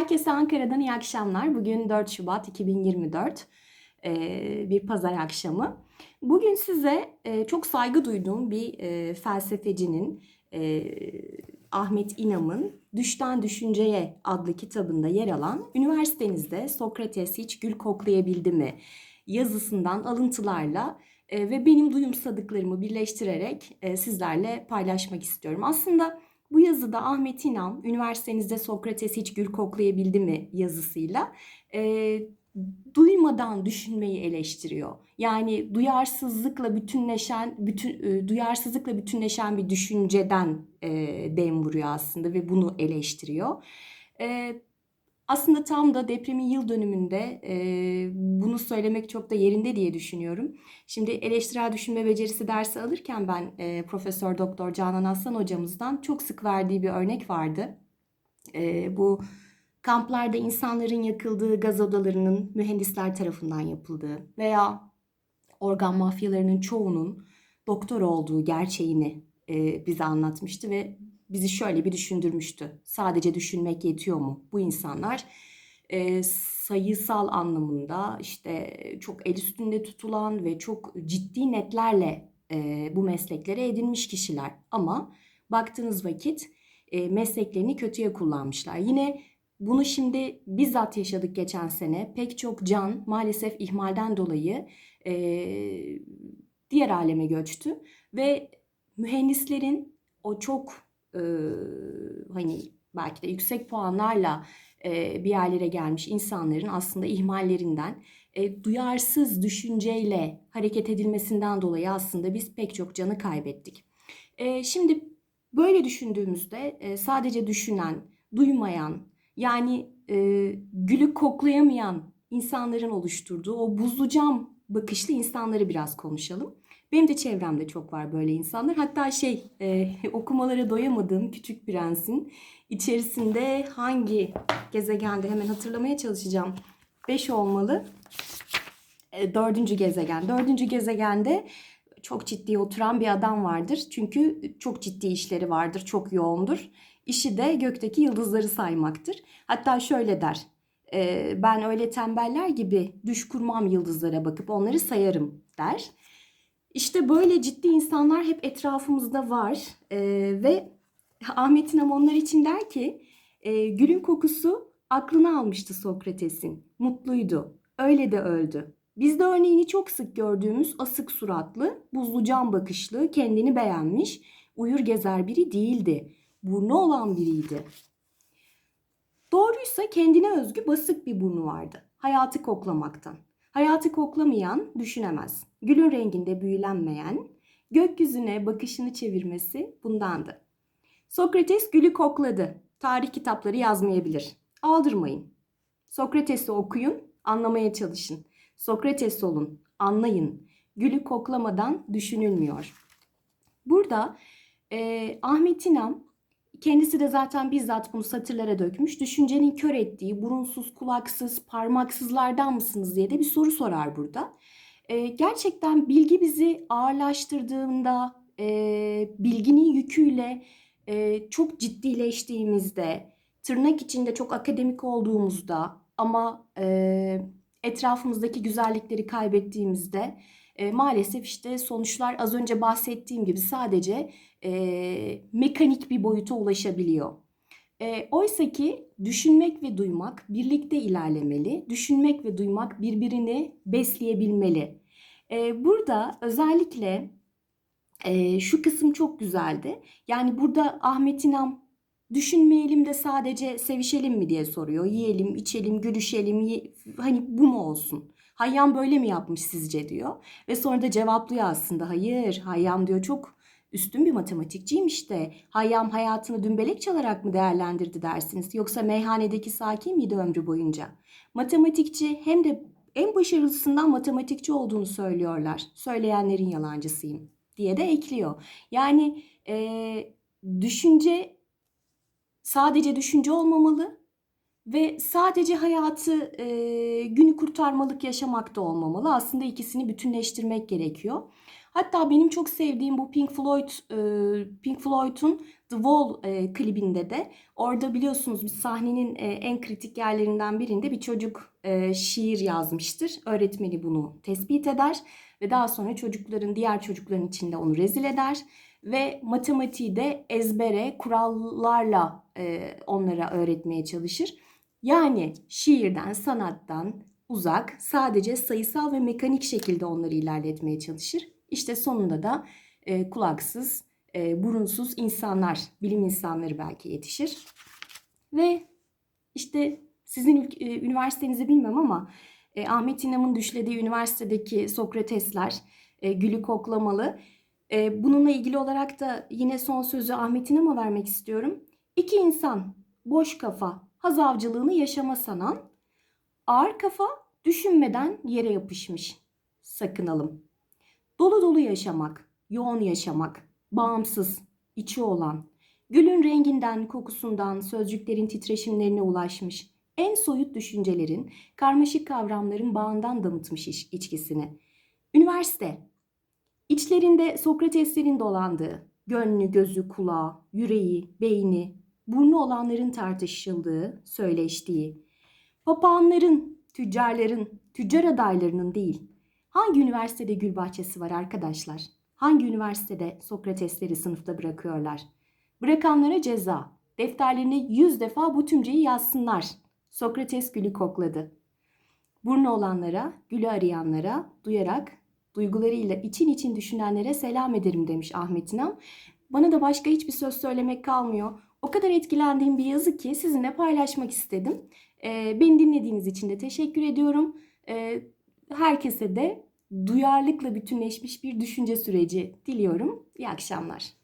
Herkese Ankara'dan iyi akşamlar. Bugün 4 Şubat 2024 ee, bir pazar akşamı. Bugün size çok saygı duyduğum bir felsefecinin Ahmet İnam'ın Düşten Düşünceye adlı kitabında yer alan üniversitenizde Sokrates hiç gül koklayabildi mi yazısından alıntılarla ve benim duyumsadıklarımı birleştirerek sizlerle paylaşmak istiyorum. Aslında bu yazıda Ahmet İnan, üniversitenizde Sokrates hiç gül koklayabildi mi yazısıyla e, duymadan düşünmeyi eleştiriyor. Yani duyarsızlıkla bütünleşen, bütün e, duyarsızlıkla bütünleşen bir düşünceden e, dem vuruyor aslında ve bunu eleştiriyor. E, aslında tam da depremin yıl dönümünde e, bunu söylemek çok da yerinde diye düşünüyorum. Şimdi eleştirel düşünme becerisi dersi alırken ben e, Profesör Doktor Canan Aslan hocamızdan çok sık verdiği bir örnek vardı. E, bu kamplarda insanların yakıldığı gaz odalarının mühendisler tarafından yapıldığı veya organ mafyalarının çoğunun doktor olduğu gerçeğini e, bize anlatmıştı ve bizi şöyle bir düşündürmüştü. Sadece düşünmek yetiyor mu? Bu insanlar e, sayısal anlamında işte çok el üstünde tutulan ve çok ciddi netlerle e, bu mesleklere edinmiş kişiler. Ama baktığınız vakit e, mesleklerini kötüye kullanmışlar. Yine bunu şimdi bizzat yaşadık geçen sene. Pek çok can maalesef ihmalden dolayı e, diğer aleme göçtü ve mühendislerin o çok hani belki de yüksek puanlarla bir yerlere gelmiş insanların aslında ihmallerinden, duyarsız düşünceyle hareket edilmesinden dolayı aslında biz pek çok canı kaybettik. Şimdi böyle düşündüğümüzde sadece düşünen, duymayan, yani e, gülü koklayamayan insanların oluşturduğu o buzlu cam bakışlı insanları biraz konuşalım. Benim de çevremde çok var böyle insanlar. Hatta şey e, okumalara doyamadığım Küçük Prens'in içerisinde hangi gezegende hemen hatırlamaya çalışacağım. 5 olmalı. E, dördüncü gezegen. Dördüncü gezegende çok ciddi oturan bir adam vardır. Çünkü çok ciddi işleri vardır, çok yoğundur. İşi de gökteki yıldızları saymaktır. Hatta şöyle der. E, ben öyle tembeller gibi düş kurmam yıldızlara bakıp onları sayarım der. İşte böyle ciddi insanlar hep etrafımızda var ee, ve Ahmet İnam onlar için der ki e, gülün kokusu aklını almıştı Sokrates'in. Mutluydu. Öyle de öldü. Bizde örneğini çok sık gördüğümüz asık suratlı, buzlu cam bakışlı, kendini beğenmiş, uyur gezer biri değildi. Burnu olan biriydi. Doğruysa kendine özgü basık bir burnu vardı. Hayatı koklamaktan. Hayatı koklamayan düşünemez. Gülün renginde büyülenmeyen, gökyüzüne bakışını çevirmesi bundandı. Sokrates gülü kokladı. Tarih kitapları yazmayabilir. Aldırmayın. Sokrates'i okuyun, anlamaya çalışın. Sokrates olun, anlayın. Gülü koklamadan düşünülmüyor. Burada e, Ahmet İnam Kendisi de zaten bizzat bunu satırlara dökmüş. Düşüncenin kör ettiği burunsuz, kulaksız, parmaksızlardan mısınız diye de bir soru sorar burada. Ee, gerçekten bilgi bizi ağırlaştırdığında, e, bilginin yüküyle e, çok ciddileştiğimizde, tırnak içinde çok akademik olduğumuzda ama e, etrafımızdaki güzellikleri kaybettiğimizde e, maalesef işte sonuçlar az önce bahsettiğim gibi sadece e, mekanik bir boyuta ulaşabiliyor. E, Oysa ki düşünmek ve duymak birlikte ilerlemeli. Düşünmek ve duymak birbirini besleyebilmeli. E, burada özellikle e, şu kısım çok güzeldi. Yani burada Ahmet İnam düşünmeyelim de sadece sevişelim mi diye soruyor. Yiyelim, içelim, gülüşelim, ye... hani bu mu olsun? Hayyam böyle mi yapmış sizce diyor. Ve sonra da cevaplıyor aslında. Hayır, Hayyam diyor çok üstün bir matematikçiymiş de Hayyam hayatını dümbelek çalarak mı değerlendirdi dersiniz? Yoksa meyhanedeki sakin miydi ömrü boyunca? Matematikçi hem de en başarılısından matematikçi olduğunu söylüyorlar. Söyleyenlerin yalancısıyım diye de ekliyor. Yani e, düşünce sadece düşünce olmamalı ve sadece hayatı e, günü kurtarmalık yaşamak da olmamalı. Aslında ikisini bütünleştirmek gerekiyor. Hatta benim çok sevdiğim bu Pink Floyd, e, Pink Floyd'un The Wall e, klibinde de orada biliyorsunuz bir sahnenin e, en kritik yerlerinden birinde bir çocuk e, şiir yazmıştır. Öğretmeni bunu tespit eder ve daha sonra çocukların diğer çocukların içinde onu rezil eder ve matematiği de ezbere kurallarla e, onlara öğretmeye çalışır. Yani şiirden, sanattan uzak, sadece sayısal ve mekanik şekilde onları ilerletmeye çalışır. İşte sonunda da e, kulaksız, e, burunsuz insanlar, bilim insanları belki yetişir. Ve işte sizin e, üniversitenizi bilmem ama e, Ahmet İnam'ın düşlediği üniversitedeki Sokratesler, e, Gülü Koklamalı. E, bununla ilgili olarak da yine son sözü Ahmet İnam'a vermek istiyorum. İki insan, boş kafa, haz avcılığını yaşama sanan, ağır kafa düşünmeden yere yapışmış. Sakınalım. Dolu dolu yaşamak, yoğun yaşamak, bağımsız, içi olan, gülün renginden, kokusundan, sözcüklerin titreşimlerine ulaşmış, en soyut düşüncelerin, karmaşık kavramların bağından damıtmış iç- içkisini. Üniversite, içlerinde Sokrateslerin dolandığı, gönlü, gözü, kulağı, yüreği, beyni, burnu olanların tartışıldığı, söyleştiği, papağanların, tüccarların, tüccar adaylarının değil, hangi üniversitede gül bahçesi var arkadaşlar? Hangi üniversitede Sokratesleri sınıfta bırakıyorlar? Bırakanlara ceza. Defterlerine yüz defa bu tümceyi yazsınlar. Sokrates gülü kokladı. Burnu olanlara, gülü arayanlara, duyarak, duygularıyla için için düşünenlere selam ederim demiş Ahmet İnam. Bana da başka hiçbir söz söylemek kalmıyor. O kadar etkilendiğim bir yazı ki sizinle paylaşmak istedim. Ee, beni dinlediğiniz için de teşekkür ediyorum. Ee, herkese de duyarlılıkla bütünleşmiş bir düşünce süreci diliyorum. İyi akşamlar.